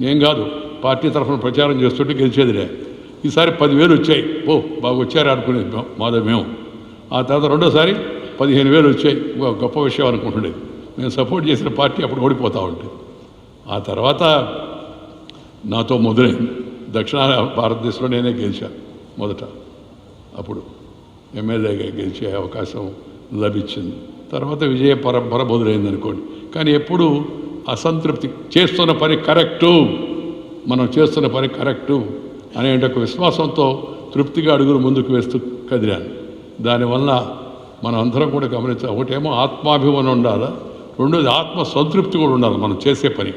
నేను కాదు. పార్టీ తరఫున ప్రచారం చేస్తుంటే గెలిచేదిలే. ఈసారి పదివేలు వచ్చాయి. ఓ బాగా వచ్చారు అనుకునేది మా- మేము. ఆ తర్వాత రెండోసారి పదిహేను వేలు వచ్చాయి. గొప్ప విషయం అనుకుంటుండేది మేము సపోర్ట్ చేసిన పార్టీ అప్పుడు ఓడిపోతూ ఉంటుంది ఆ తర్వాత నాతో మొదలైంది దక్షిణ భారతదేశంలో నేనే గెలిచాను మొదట. అప్పుడు ఎమ్మెల్యేగా గెలిచే అవకాశం లభించింది. తర్వాత విజయ పరంపర మొదలైంది అనుకోండి కానీ ఎప్పుడు అసంతృప్తి. చేస్తున్న పని కరెక్టు. మనం చేస్తున్న పని కరెక్టు అనే ఒక విశ్వాసంతో తృప్తిగా అడుగులు ముందుకు వేస్తూ కదిరాను దానివల్ల మనం అందరం కూడా గమనించాలి. ఒకటేమో ఆత్మాభిమానం ఉండాలి? రెండోది ఆత్మ సంతృప్తి కూడా ఉండాలి మనం చేసే పని.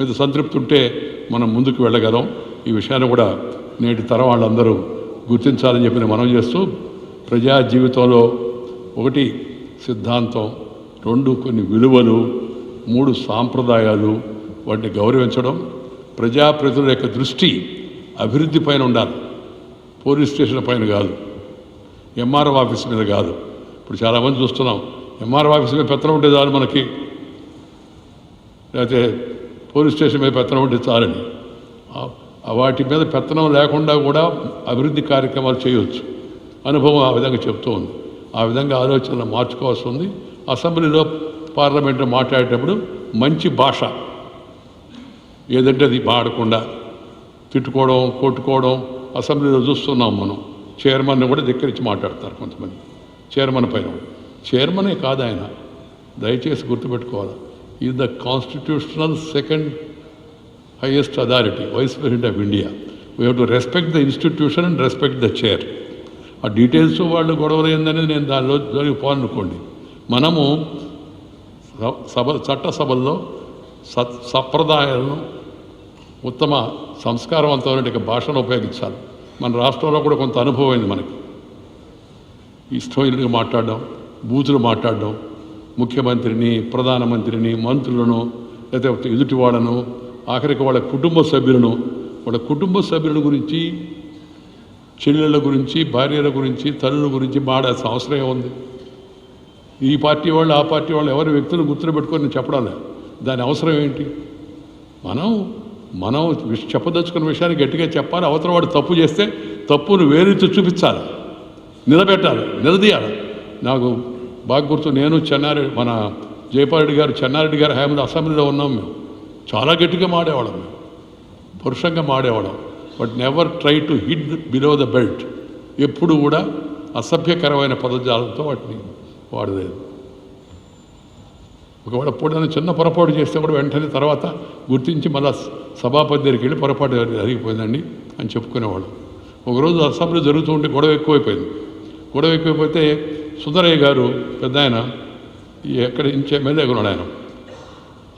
మీద సంతృప్తి ఉంటే మనం ముందుకు వెళ్ళగలం. ఈ విషయాన్ని కూడా నేటి తరం వాళ్ళందరూ గుర్తించాలని చెప్పి మనం చేస్తూ ప్రజా జీవితంలో ఒకటి సిద్ధాంతం రెండు కొన్ని విలువలు మూడు సాంప్రదాయాలు వాటిని గౌరవించడం ప్రజాప్రతినిధుల యొక్క దృష్టి అభివృద్ధి పైన ఉండాలి. పోలీస్ స్టేషన్ పైన కాదు. ఎంఆర్ఓ ఆఫీస్ మీద కాదు. ఇప్పుడు చాలామంది చూస్తున్నాం ఎంఆర్ఓ ఆఫీస్ మీద పెత్తనం ఉంటే చాలు మనకి. లేకపోతే పోలీస్ స్టేషన్ మీద పెత్తనం ఉంటే చాలని. వాటి మీద పెత్తనం లేకుండా కూడా అభివృద్ధి కార్యక్రమాలు చేయవచ్చు అనుభవం ఆ విధంగా చెప్తూ ఉంది ఆ విధంగా ఆలోచనలు మార్చుకోవాల్సి ఉంది. అసెంబ్లీలో పార్లమెంట్లో మాట్లాడేటప్పుడు మంచి భాష. ఏదంటే అది వాడకుండా తిట్టుకోవడం కొట్టుకోవడం అసెంబ్లీలో చూస్తున్నాం మనం. చైర్మన్ని కూడా ధిక్కరించి మాట్లాడతారు కొంతమంది. చైర్మన్ పైన. చైర్మనే కాదు ఆయన. దయచేసి గుర్తుపెట్టుకోవాలి. ఈ the constitutional second highest authority vice president of India we have to respect the institution and respect the chair ఆ డీటెయిల్స్ వాళ్ళు గొడవలు ఏందనేది నేను దానిలో జరిగిపోవాలనుకోండి మనము సభ చట్టసభల్లో సత్ సంప్రదాయాలను ఉత్తమ సంస్కారవంతమైన భాషను ఉపయోగించాలి. మన రాష్ట్రంలో కూడా కొంత అనుభవం అయింది మనకి. ఇష్టమైనట్టుగా మాట్లాడడం బూతులు మాట్లాడడం ముఖ్యమంత్రిని ప్రధానమంత్రిని మంత్రులను లేకపోతే ఎదుటి వాళ్ళను ఆఖరికి వాళ్ళ కుటుంబ సభ్యులను వాళ్ళ కుటుంబ సభ్యుల గురించి చెల్లెళ్ళ గురించి భార్యల గురించి తల్లుల గురించి మాడాల్సిన అవసరం ఏముంది? ఈ పార్టీ వాళ్ళు ఆ పార్టీ వాళ్ళు ఎవరి వ్యక్తులు గుర్తులు పెట్టుకొని నేను దాని అవసరం ఏంటి? మనం మనం చెప్పదలుచుకున్న విషయాన్ని గట్టిగా చెప్పాలి. అవతల వాడు తప్పు చేస్తే తప్పును వేరెత్తి చూపించాలి. నిలబెట్టాలి నిలదీయాలి. నాకు బాగా గుర్తు నేను చెన్నారెడ్డి మన జయపాలరెడ్డి గారు చెన్నారెడ్డి గారు హయాంలో అసెంబ్లీలో ఉన్నాం మేము. చాలా గట్టిగా మాడేవాళ్ళం మేము. పురుషంగా మాడేవాళ్ళం. But never try to hit below the belt. ఎప్పుడు కూడా అసభ్యకరమైన పదజాలంతో వాటిని వాడలేదు. ఒకవేళ ఎప్పుడైనా చిన్న పొరపాటు చేస్తే కూడా వెంటనే తర్వాత గుర్తించి మళ్ళా సభాపతి దగ్గరికి వెళ్ళి పొరపాటు జరిగిపోయిందండి అని చెప్పుకునేవాడు. ఒకరోజు అసెంబ్లీ జరుగుతూ ఉంటే గొడవ ఎక్కువైపోయింది. గొడవ ఎక్కువైపోతే సుందరయ్య గారు పెద్ద ఆయన ఎక్కడ ఇంచే మీద ఉన్నాడు ఆయన.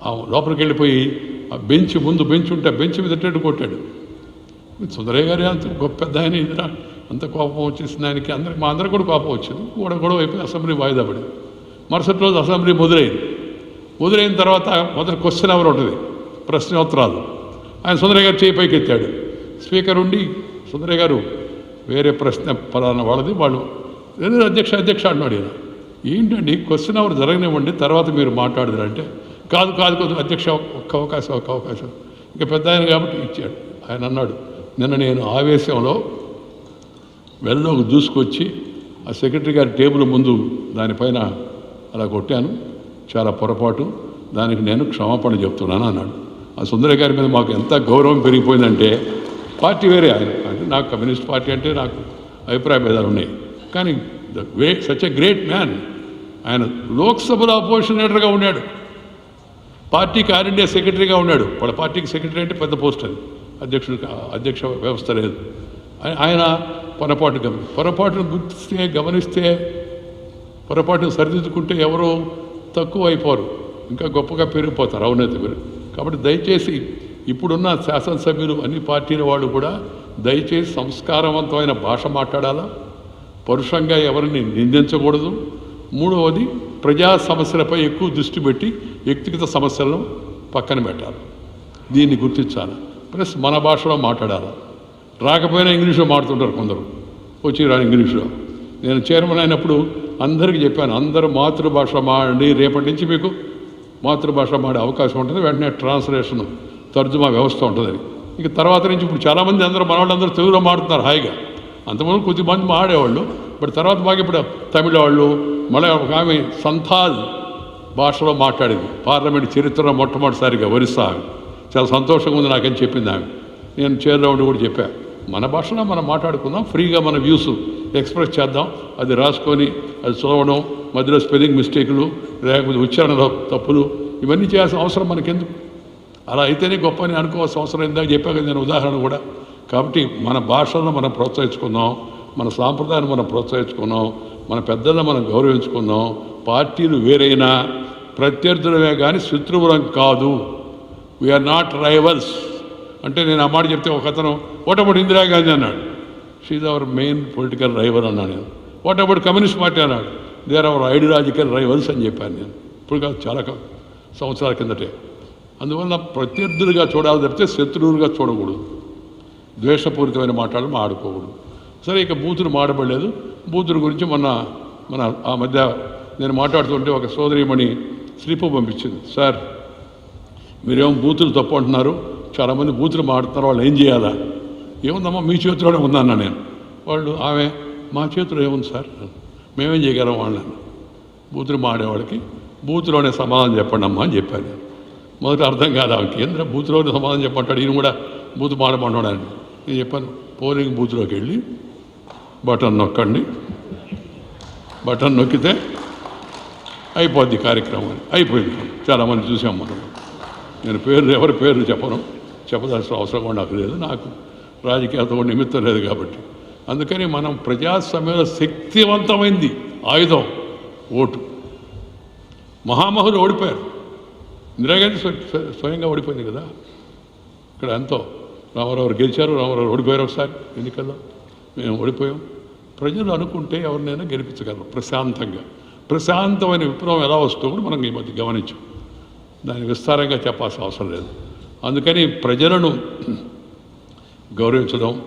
ఆ లోపలికి వెళ్ళిపోయి ఆ బెంచ్ ముందు బెంచ్ ఉంటే బెంచ్ మీద టెట్టు కొట్టాడు. సుందరయ్య గారి అంత గొప్ప పెద్ద ఆయన ఇదిరా. అంత కోపం వచ్చేసింది ఆయనకి. అందరికి మా అందరికి కూడా కోపం వచ్చింది. గొడవ గొడవ అయిపోయి అసెంబ్లీ వాయిదా పడింది. మరుసటి రోజు అసెంబ్లీ మొదలైంది. మొదలైన తర్వాత మొదటి క్వశ్చన్ అవర్ ఉంటుంది? ప్రశ్నోత్తరాలు. ఆయన సుందరయ్య గారు చేయి పైకి ఎత్తాడు. స్పీకర్ ఉండి సుందరయ్య గారు వేరే ప్రశ్న ఫలానా వాళ్ళది. వాళ్ళు "లేదు, అధ్యక్ష అధ్యక్ష అంటున్నాడు ఈయన. ఏంటండి? క్వశ్చన్ అవర్ జరగనివ్వండి. తర్వాత మీరు మాట్లాడదురు అంటే. కాదు కాదు కాదు అధ్యక్ష ఒక్క అవకాశం ఒక్క అవకాశం. ఇంకా పెద్ద ఆయన కాబట్టి ఇచ్చాడు. ఆయన అన్నాడు నిన్న నేను ఆవేశంలో వెల్లోకి దూసుకొచ్చి ఆ సెక్రటరీ గారి టేబుల్ ముందు దానిపైన అలా కొట్టాను. చాలా పొరపాటు. దానికి నేను క్షమాపణ చెప్తున్నాను అన్నాడు. ఆ సుందర గారి మీద మాకు ఎంత గౌరవం పెరిగిపోయిందంటే పార్టీ వేరే ఆయన. అంటే నాకు కమ్యూనిస్ట్ పార్టీ అంటే నాకు అభిప్రాయ భేదాలు ఉన్నాయి. కానీ the way such a great man. ఆయన లోక్సభలో అపోజిషన్ లీడర్గా ఉన్నాడు. పార్టీకి ఆల్ ఇండియా సెక్రటరీగా ఉన్నాడు. వాళ్ళ పార్టీకి సెక్రటరీ అంటే పెద్ద పోస్ట్ అది. అధ్యక్షుడు అధ్యక్ష వ్యవస్థ లేదు. ఆయన పొరపాటు గమని పొరపాటును గుర్తిస్తే గమనిస్తే పొరపాటును సరిదిద్దుకుంటే ఎవరో తక్కువ అయిపోరు ఇంకా గొప్పగా పెరిగిపోతారు అవినీతి పెరుగు కాబట్టి దయచేసి ఇప్పుడున్న శాసనసభ్యులు అన్ని పార్టీల వాళ్ళు కూడా దయచేసి సంస్కారవంతమైన భాష మాట్లాడాలా? పరుషంగా ఎవరిని నిందించకూడదు. మూడవది ప్రజా సమస్యలపై ఎక్కువ దృష్టి పెట్టి వ్యక్తిగత సమస్యలను పక్కన పెట్టాలి. దీన్ని గుర్తించాలి? ప్లస్ మన భాషలో మాట్లాడాలి. రాకపోయినా ఇంగ్లీష్లో మాట్లాడుతుంటారు కొందరు. వచ్చి రాని ఇంగ్లీష్లో. నేను చైర్మన్ అయినప్పుడు అందరికీ చెప్పాను అందరూ మాతృభాష మాడండి రేపటి నుంచి మీకు మాతృభాష మాడే అవకాశం ఉంటుంది. వెంటనే ట్రాన్స్లేషన్ తర్జుమా వ్యవస్థ ఉంటుంది ఇక తర్వాత నుంచి ఇప్పుడు చాలామంది అందరూ మన వాళ్ళందరూ తెలుగులో మాడుతున్నారు హాయిగా. అంతకుముందు కొద్దిమంది మాడేవాళ్ళు బట్ తర్వాత బాగా ఇప్పుడు తమిళ వాళ్ళు మళ్ళీ ఒక ఆమె సంథాల్ భాషలో మాట్లాడింది. పార్లమెంట్ చరిత్రలో మొట్టమొదటిసారిగా ఒరిస్సా ఆమె. చాలా సంతోషంగా ఉంది నాకని చెప్పింది ఆమె. నేను చైర్లో కూడా చెప్పా. మన భాషలో మనం మాట్లాడుకుందాం ఫ్రీగా మన వ్యూస్ ఎక్స్ప్రెస్ చేద్దాం. అది రాసుకొని అది చదవడం మధ్యలో స్పెల్లింగ్ మిస్టేకులు లేకపోతే ఉచ్చారణ తప్పులు ఇవన్నీ చేయాల్సిన అవసరం మనకెందుకు? అలా అయితేనే గొప్ప అని అనుకోవాల్సిన అవసరం ఇందాక చెప్పాక నేను ఉదాహరణ కూడా. కాబట్టి మన భాషలను మనం ప్రోత్సహించుకుందాం మన సాంప్రదాయాన్ని మనం ప్రోత్సహించుకున్నాం మన పెద్దలను మనం గౌరవించుకుందాం. పార్టీలు వేరైనా ప్రత్యర్థులమే కానీ శత్రువులం కాదు. వీఆర్ నాట్ రైవల్స్ అంటే నేను ఆ మాట చెప్తే ఒక అతను వాట్ అబౌట్ ఇందిరాగాంధీ అన్నాడు. She's our main political rival అన్నాను నేను. వాట్ అబౌట్ కమ్యూనిస్ట్ పార్టీ అన్నాడు. They are our ideological rivals అని చెప్పాను నేను. ఇప్పుడు కాదు చాలా సంవత్సరాల కిందటే. అందువల్ల ప్రత్యర్థులుగా చూడాలి తప్పితే శత్రువులుగా చూడకూడదు. ద్వేషపూరితమైన మాటలు ఆడుకోకూడదు సరే ఇక బూతులు మాడబడలేదు. బూతుల గురించి మొన్న మన ఆ మధ్య నేను మాట్లాడుతుంటే ఒక సోదరిమణి స్లిప్ పంపించింది. సార్ మీరేమో బూతులు తప్పు అంటున్నారు? చాలామంది బూతులు మాడుతున్నారు వాళ్ళు ఏం చేయాలా? ఏముందమ్మా మీ చేతిలోనే ఉందన్నా నేను? వాళ్ళు ఆమె మా చేతిలో ఏముంది సార్? మేమేం చేయగలం వాళ్ళని? బూతులు మాడేవాళ్ళకి బూతులోనే సమాధానం చెప్పండి అమ్మా అని చెప్పాను మొదట అర్థం కాదు ఆమె కేంద్ర బూతులోనే సమాధానం చెప్పంటాడు ఈయన కూడా బూతు మాడమంటాడని నేను చెప్పాను పోలింగ్ బూత్లోకి వెళ్ళి బటన్ నొక్కండి. బటన్ నొక్కితే అయిపోద్ది కార్యక్రమం అని. అయిపోయింది. చాలామంది చూసాం మనం. నేను పేరు ఎవరి పేర్లు చెప్పను. చెప్పదాల్సిన అవసరం కూడా నాకు లేదు. నాకు రాజకీయాలతో నిమిత్తం లేదు కాబట్టి. అందుకని మనం ప్రజాస్వామ్యంలో శక్తివంతమైంది ఆయుధం ఓటు. మహామహులు ఓడిపోయారు. ఇందిరాగాంధీ స్వయంగా ఓడిపోయింది కదా. ఇక్కడ ఎంతో రామారావు గెలిచారు రామారావు ఓడిపోయారు ఒకసారి ఎన్నికల్లో. మేము ఓడిపోయాం. ప్రజలు అనుకుంటే ఎవరినైనా గెలిపించగలరు ప్రశాంతంగా. ప్రశాంతమైన విప్లవం ఎలా వస్తుందో కూడా మనం ఈ మధ్య గమనించాం. దాన్ని విస్తారంగా చెప్పాల్సిన అవసరం లేదు. అందుకని ప్రజలను గౌరవించడం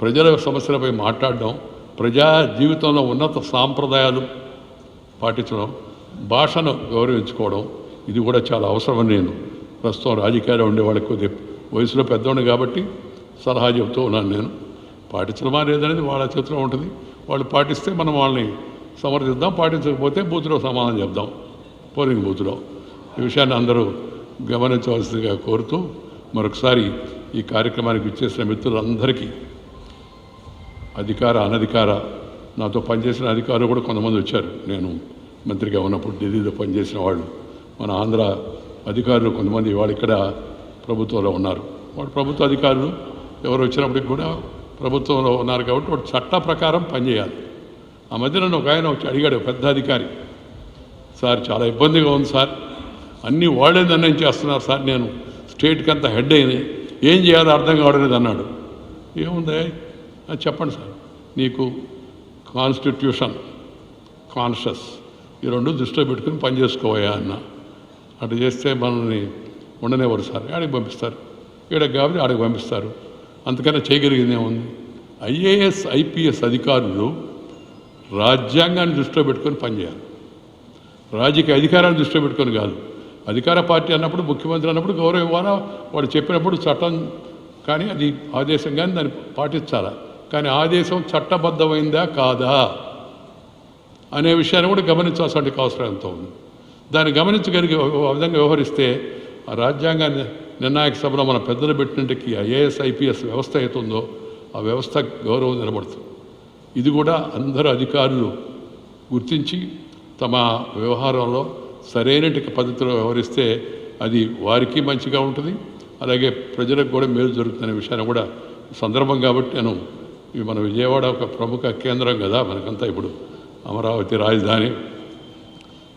ప్రజల సమస్యలపై మాట్లాడడం ప్రజా జీవితంలో ఉన్నత సాంప్రదాయాలు పాటించడం భాషను గౌరవించుకోవడం ఇది కూడా చాలా అవసరమని నేను ప్రస్తుతం రాజకీయాల్లో ఉండే వాళ్ళకి కొద్ది వయసులో పెద్దవాడిని కాబట్టి సలహా చెబుతూ ఉన్నాను నేను. పాటించడమా లేదనేది వాళ్ళ చేతిలో ఉంటుంది. వాళ్ళు పాటిస్తే మనం వాళ్ళని సమర్థిద్దాం పాటించకపోతే బూత్లో సమాధానం చెప్దాం. పోలింగ్ బూత్లో. ఈ విషయాన్ని అందరూ గమనించవలసిందిగా కోరుతూ మరొకసారి ఈ కార్యక్రమానికి ఇచ్చేసిన మిత్రులందరికీ అధికార అనధికార నాతో పనిచేసిన అధికారులు కూడా కొంతమంది వచ్చారు. నేను మంత్రిగా ఉన్నప్పుడు ఢిల్లీలో పనిచేసిన వాళ్ళు. మన ఆంధ్ర అధికారులు కొంతమంది వాళ్ళు ఇక్కడ ప్రభుత్వంలో ఉన్నారు. వాళ్ళు ప్రభుత్వ అధికారులు. ఎవరు వచ్చినప్పటికి కూడా ప్రభుత్వంలో ఉన్నారు కాబట్టి వాడు చట్ట ప్రకారం పనిచేయాలి. ఆ మధ్య నన్ను ఒక ఆయన వచ్చి అడిగాడు పెద్ద అధికారి సార్ చాలా ఇబ్బందిగా ఉంది సార్. అన్నీ వాళ్ళే నిర్ణయం చేస్తున్నారు సార్ నేను. స్టేట్కి అంతా హెడ్ అయింది. ఏం చేయాలో అర్థం కావడలేదు అన్నాడు. ఏముంది? అది చెప్పండి సార్. నీకు కాన్స్టిట్యూషన్ కాన్షియస్ ఈ రెండు దృష్టిలో పెట్టుకుని పనిచేసుకోవయా అన్న. అటు చేస్తే మనల్ని ఉండనివ్వరు సార్. ఆడికి పంపిస్తారు. ఈడకి కాబట్టి ఆడికి పంపిస్తారు. అందుకనే చేయగలిగింది ఏముంది? ఐఏఎస్ ఐపీఎస్ అధికారులు రాజ్యాంగాన్ని దృష్టిలో పెట్టుకొని పనిచేయాలి రాజకీయ అధికారాన్ని దృష్టిలో పెట్టుకొని కాదు. అధికార పార్టీ అన్నప్పుడు ముఖ్యమంత్రి అన్నప్పుడు గౌరవం ఇవ్వాలా? వాడు చెప్పినప్పుడు చట్టం కానీ అది ఆదేశం కానీ దాన్ని పాటించాలా? కానీ ఆదేశం చట్టబద్ధమైందా కాదా? అనే విషయాన్ని కూడా గమనించాల్సిన అవసరం ఎంతో ఉంది. దాన్ని గమనించగలిగే ఒక విధంగా వ్యవహరిస్తే ఆ రాజ్యాంగాన్ని నిర్ణాయక సభలో మన పెద్దలు పెట్టినట్టుకి ఐఏఎస్ ఐపీఎస్ వ్యవస్థ అవుతుందో ఆ వ్యవస్థ గౌరవం నిలబడుతుంది. ఇది కూడా అందరు అధికారులు గుర్తించి తమ వ్యవహారంలో సరైనటి పద్ధతిలో వ్యవహరిస్తే అది వారికి మంచిగా ఉంటుంది. అలాగే ప్రజలకు కూడా మేలు జరుగుతున్న విషయాన్ని కూడా సందర్భం కాబట్టి నేను మన విజయవాడ ఒక ప్రముఖ కేంద్రం కదా మనకంతా ఇప్పుడు అమరావతి రాజధాని.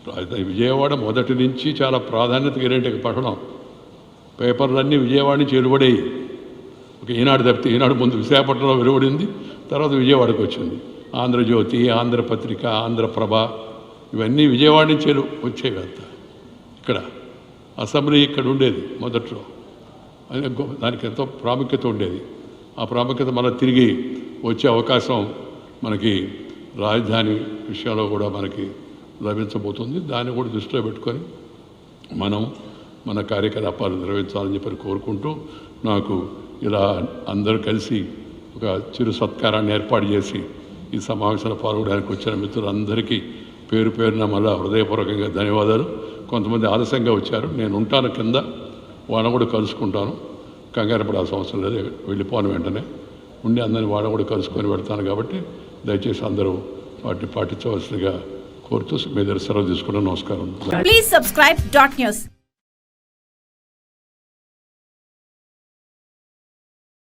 రాజధాని విజయవాడ మొదటి నుంచి చాలా ప్రాధాన్యత గిరేంటికి పట్టణం. పేపర్లన్నీ విజయవాడ నుంచి వెలువడేవి ఒక ఈనాడు తప్పితే ఈనాడు ముందు విశాఖపట్నంలో వెలువడింది తర్వాత విజయవాడకు వచ్చింది. ఆంధ్రజ్యోతి ఆంధ్రపత్రిక ఆంధ్రప్రభ ఇవన్నీ విజయవాడ నుంచి వచ్చేవి అంతా ఇక్కడ అసెంబ్లీ ఇక్కడ ఉండేది మొదట్లో. దానికి ఎంతో ప్రాముఖ్యత ఉండేది. ఆ ప్రాముఖ్యత మళ్ళీ తిరిగి వచ్చే అవకాశం మనకి రాజధాని విషయంలో కూడా మనకి లభించబోతుంది. దాన్ని కూడా దృష్టిలో పెట్టుకొని మనం మన కార్యకలాపాలు నిర్వహించాలని చెప్పి కోరుకుంటూ నాకు ఇలా అందరూ కలిసి ఒక చిరు సత్కారాన్ని ఏర్పాటు చేసి ఈ సమావేశంలో పాల్గొనడానికి వచ్చిన మిత్రులందరికీ పేరు పేరున మళ్ళా హృదయపూర్వకంగా ధన్యవాదాలు. కొంతమంది ఆలస్యంగా వచ్చారు. నేను ఉంటాను కింద. వాళ్ళని కూడా కలుసుకుంటాను. కంగారు పడాల్సిన అవసరం లేదు. వెళ్ళిపోను వెంటనే. ఉండి అందరిని వాళ్ళని కూడా కలుసుకొని పెడతాను కాబట్టి దయచేసి అందరూ వాటిని పాటించవలసిందిగా కోరుతూ మీ దగ్గర సెలవు తీసుకుంటాను నమస్కారం. Please subscribe dot